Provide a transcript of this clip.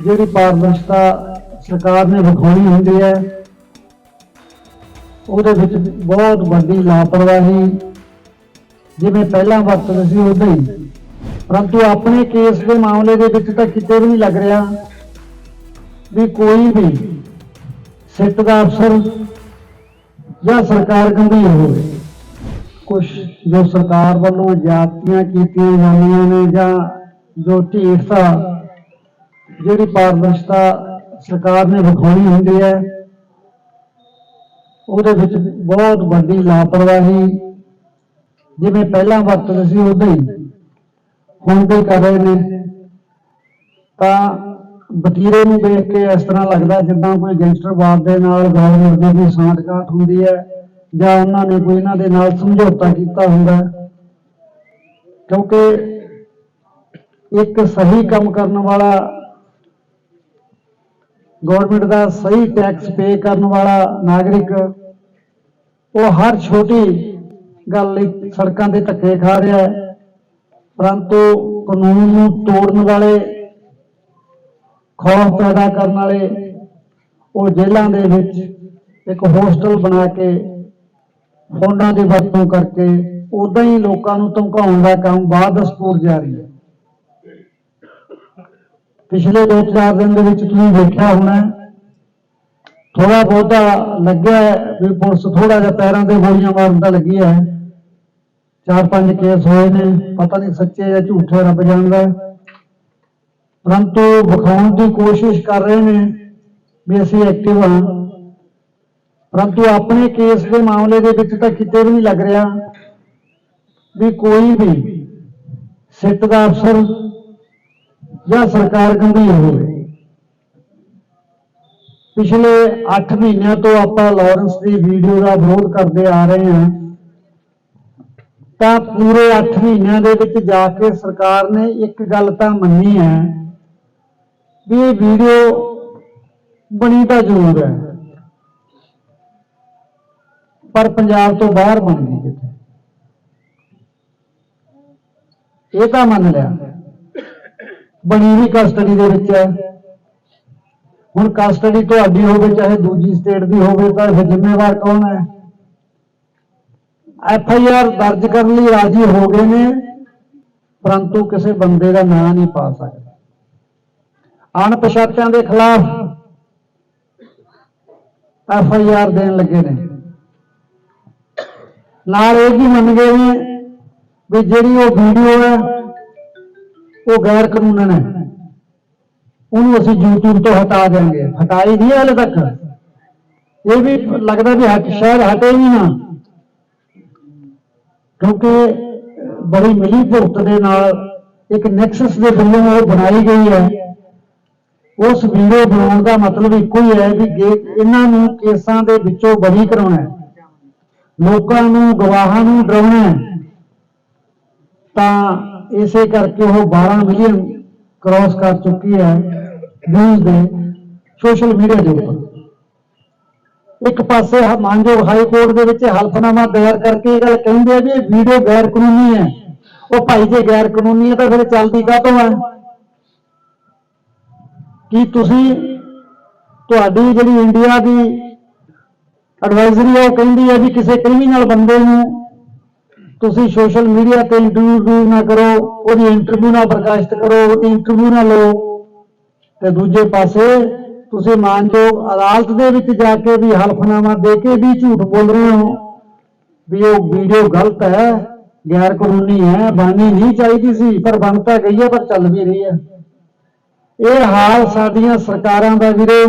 ਜਿਹੜੀ ਪਾਰਦਰਸ਼ਤਾ ਸਰਕਾਰ ਨੇ ਵਿਖਾਉਣੀ ਹੁੰਦੀ ਹੈ, ਉਹਦੇ ਵਿੱਚ ਬਹੁਤ ਵੱਡੀ ਲਾਪਰਵਾਹੀ ਜਿਵੇਂ ਪਹਿਲਾਂ ਵਰਤਦੇ ਸੀ ਉਦਾਂ ਹੀ। ਪਰੰਤੂ ਆਪਣੇ ਕੇਸ ਦੇ ਮਾਮਲੇ ਦੇ ਵਿੱਚ ਤਾਂ ਕਿਤੇ ਵੀ ਨਹੀਂ ਲੱਗ ਰਿਹਾ ਵੀ ਕੋਈ ਵੀ ਸਿੱਟ ਦਾ ਅਫਸਰ ਜਾਂ ਸਰਕਾਰ ਗੰਭੀਰ ਹੋਵੇ। ਕੁਝ ਜੋ ਸਰਕਾਰ ਵੱਲੋਂ ਜਾਤੀਆਂ ਕੀਤੀਆਂ ਜਾਂਦੀਆਂ ਨੇ ਜਾਂ ਜੋ ਢੀਠਤਾ ਜਿਹੜੀ ਪਾਰਦਰਸ਼ਤਾ ਸਰਕਾਰ ਨੇ ਵਿਖਾਉਣੀ ਹੁੰਦੀ ਹੈ, ਉਹਦੇ ਵਿੱਚ ਬਹੁਤ ਵੱਡੀ ਲਾਪਰਵਾਹੀ ਜਿਵੇਂ ਪਹਿਲਾਂ ਵਰਤਦੇ ਸੀ ਉਦਾਂ ਹੀ ਹੁਣ ਵੀ ਕਰ ਰਹੇ ਨੇ। ਤਾਂ ਵਤੀਰੇ ਨੂੰ ਦੇਖ ਕੇ ਇਸ ਤਰ੍ਹਾਂ ਲੱਗਦਾ ਜਿੱਦਾਂ ਕੋਈ ਗੈਂਗਸਟਰਵਾਦ ਦੇ ਨਾਲ ਗਵਰਨਰ ਦੀ ਕੋਈ ਸਾਂਠਗਾਂਠ ਹੁੰਦੀ ਹੈ, ਜਾਂ ਉਹਨਾਂ ਨੇ ਕੋਈ ਇਹਨਾਂ ਦੇ ਨਾਲ ਸਮਝੌਤਾ ਕੀਤਾ ਹੁੰਦਾ ਕਿਉਂਕਿ ਇੱਕ ਸਹੀ ਕੰਮ ਕਰਨ ਵਾਲਾ ਗਵਰਨਮੈਂਟ ਦਾ ਸਹੀ ਟੈਕਸ ਪੇ ਕਰਨ ਵਾਲਾ ਨਾਗਰਿਕ, ਉਹ ਹਰ ਛੋਟੀ ਗੱਲ ਲਈ ਸੜਕਾਂ ਤੇ ਧੱਕੇ ਖਾ ਰਿਹਾ ਹੈ। ਪਰੰਤੂ ਕਾਨੂੰਨ ਨੂੰ ਤੋੜਨ ਵਾਲੇ, ਖੌਫ ਪੈਦਾ ਕਰਨ ਵਾਲੇ, ਉਹ ਜੇਲ੍ਹਾਂ ਦੇ ਵਿੱਚ ਇੱਕ ਹੋਸਟਲ ਬਣਾ ਕੇ ਫੋਨਾਂ ਦੀ ਵਰਤੋਂ ਕਰਕੇ ਉਦਾਂ ਹੀ ਲੋਕਾਂ ਨੂੰ ਧਮਕਾਉਣ ਦਾ ਕੰਮ ਬਾਅਦ ਦਸਤੂਰ ਜਾਰੀ ਹੈ। ਪਿਛਲੇ 2-4 ਦਿਨ ਦੇ ਵਿੱਚ ਤੁਸੀਂ ਵੇਖਿਆ ਹੋਣਾ ਥੋੜਾ ਬਹੁਤਾ ਲੱਗਿਆ ਵੀ ਪੁਲਿਸ ਥੋੜਾ ਜਿਹਾ ਪੈਰਾਂ ਤੇ ਗੋਲੀਆਂ ਮਾਰਨ ਦਾ ਲੱਗੀ ਹੈ। ਚਾਰ ਪੰਜ ਕੇਸ ਹੋਏ ਨੇ, ਪਤਾ ਨਹੀਂ ਸੱਚੇ ਜਾਂ ਝੂਠੇ ਰੱਬ ਜਾਣਦਾ ਪਰੰਤੂ ਵਿਖਾਉਣ ਦੀ ਕੋਸ਼ਿਸ਼ ਕਰ ਰਹੇ ਨੇ ਵੀ ਅਸੀਂ ਐਕਟਿਵ ਹਾਂ। ਪਰੰਤੂ ਆਪਣੇ ਕੇਸ ਦੇ ਮਾਮਲੇ ਦੇ ਵਿੱਚ ਤਾਂ ਕਿਤੇ ਵੀ ਨਹੀਂ ਲੱਗ ਰਿਹਾ ਵੀ ਕੋਈ ਵੀ ਸਿੱਟ ਦਾ ਅਫਸਰ ਜਾਂ ਸਰਕਾਰ ਗੰਭੀਰ ਹੋਵੇ। ਪਿਛਲੇ 8 ਮਹੀਨਿਆਂ ਤੋਂ ਆਪਾਂ ਲਾਰੈਂਸ ਦੀ ਵੀਡੀਓ ਦਾ ਵਿਰੋਧ ਕਰਦੇ ਆ ਰਹੇ ਹਾਂ। ਤਾਂ ਪੂਰੇ 8 ਮਹੀਨਿਆਂ ਦੇ ਵਿੱਚ ਜਾ ਕੇ ਸਰਕਾਰ ਨੇ ਇੱਕ ਗੱਲ ਤਾਂ ਮੰਨੀ ਹੈ ਵੀ ਇਹ ਵੀਡੀਓ ਬਣੀ ਤਾਂ ਜ਼ਰੂਰ ਹੈ, ਪਰ ਪੰਜਾਬ ਤੋਂ ਬਾਹਰ ਬਣ ਗਈ ਕਿਤੇ ਇਹ ਤਾਂ ਮੰਨ ਲਿਆ। ਬਣੀ ਵੀ ਕਸਟਡੀ ਦੇ ਵਿੱਚ ਹੈ। ਹੁਣ ਕਸਟਡੀ ਤੁਹਾਡੀ ਹੋਵੇ, ਚਾਹੇ ਦੂਜੀ ਸਟੇਟ ਦੀ ਹੋਵੇ, ਤਾਂ ਫਿਰ ਜ਼ਿੰਮੇਵਾਰ ਕੌਣ ਹੈ? ਐਫ ਆਈ ਆਰ ਦਰਜ ਕਰਨ ਲਈ ਰਾਜੀ ਹੋ ਗਏ ਨੇ, ਪਰੰਤੂ ਕਿਸੇ ਬੰਦੇ ਦਾ ਨਾਂ ਨਹੀਂ ਪਾ ਸਕਦੇ। ਅਣਪਛਾਤਿਆਂ ਦੇ ਖਿਲਾਫ ਐਫ ਆਈ ਆਰ ਦੇਣ ਲੱਗੇ ਨੇ। ਨਾਲ ਇਹ ਵੀ ਮੰਨ ਗਏ ਨੇ ਵੀ ਜਿਹੜੀ ਉਹ ਵੀਡੀਓ ਹੈ ਉਹ ਗੈਰ ਕਾਨੂੰਨ ਹੈ। ਉਹਨੂੰ ਅਸੀਂ YouTube ਤੋਂ ਹਟਾ ਦੇਵਾਂਗੇ ਹਟਾਈ ਨਹੀਂ ਹਾਲੇ ਤੱਕ। ਇਹ ਵੀ ਲੱਗਦਾ ਵੀ ਹਟ ਸ਼ਾਇਦ ਹਟੇ ਹੀ ਨਾ। ਕਿਉਂਕਿ ਬੜੀ ਮਿਲੀ ਭੁਗਤ ਦੇ ਨਾਲ ਇੱਕ ਨੈਕਸਸ ਦੇ ਵੱਲੋਂ ਉਹ ਬਣਾਈ ਗਈ ਹੈ। ਉਸ ਵੀਡੀਓ ਬਣਾਉਣ ਦਾ ਮਤਲਬ ਇੱਕੋ ਹੀ ਹੈ ਵੀ ਇਹਨਾਂ ਨੂੰ ਕੇਸਾਂ ਦੇ ਵਿੱਚੋਂ ਬਰੀ ਕਰਾਉਣਾ ਹੈ, ਲੋਕਾਂ ਨੂੰ ਗਵਾਹਾਂ ਨੂੰ ਡਰਾਉਣਾ ਹੈ, ਤਾਂ ਇਸੇ ਕਰਕੇ ਉਹ 12 ਮਿਲੀਅਨ ਕ੍ਰਾਸ ਕਰ ਚੁੱਕੀ ਹੈ ਵਿਊਜ਼ ਦੇ ਸੋਸ਼ਲ ਮੀਡੀਆ ਦੇ ਉੱਪਰ। ਇੱਕ ਪਾਸੇ ਮਾਨਯੋਗ ਹਾਈ ਕੋਰਟ ਦੇ ਵਿੱਚ ਹਲਫਨਾਮਾ ਦਾਇਰ ਕਰਕੇ ਇਹ ਗੱਲ ਕਹਿੰਦੇ ਆ ਵੀ ਇਹ ਵੀਡੀਓ ਗੈਰ ਕਾਨੂੰਨੀ ਹੈ। ਉਹ ਭਾਈ ਜੇ ਗੈਰ ਕਾਨੂੰਨੀ ਹੈ ਤਾਂ ਫਿਰ ਚੱਲਦੀ ਕਾਹਤੋਂ ਹੈ? ਕੀ ਤੁਸੀਂ ਤੁਹਾਡੀ ਜਿਹੜੀ ਇੰਡੀਆ ਦੀ ਐਡਵਾਈਜ਼ਰੀ ਹੈ ਉਹ ਕਹਿੰਦੀ ਹੈ ਵੀ ਕਿਸੇ ਕ੍ਰਿਮੀਨਲ ਬੰਦੇ ਨੂੰ ਤੁਸੀਂ ਸੋਸ਼ਲ ਮੀਡੀਆ ਤੇ ਇੰਟਰਵਿਊ ਨਾ ਕਰੋ, ਉਹਦੀ ਇੰਟਰਵਿਊ ਨਾ ਪ੍ਰਕਾਸ਼ਿਤ ਕਰੋ, ਉਹਦੀ ਇੰਟਰਵਿਊ ਨਾ ਲਓ। ਤੇ ਦੂਜੇ ਪਾਸੇ ਤੁਸੀਂ ਮਾਨਯੋਗ ਅਦਾਲਤ ਦੇ ਵਿੱਚ ਜਾ ਕੇ ਵੀ ਹਲਫਨਾਮਾ ਦੇ ਕੇ ਵੀ ਝੂਠ ਬੋਲ ਰਹੇ ਹੋ, ਵੀ ਉਹ ਵੀਡੀਓ ਗਲਤ ਹੈ, ਗੈਰ ਕਾਨੂੰਨੀ ਹੈ ਬਣਨੀ ਨਹੀਂ ਚਾਹੀਦੀ ਸੀ, ਪਰ ਬਣ ਤਾਂ ਗਈ ਹੈ, ਪਰ ਚੱਲ ਵੀ ਰਹੀ ਹੈ। ਇਹ ਹਾਲ ਸਾਡੀਆਂ ਸਰਕਾਰਾਂ ਦਾ ਵੀਰੋ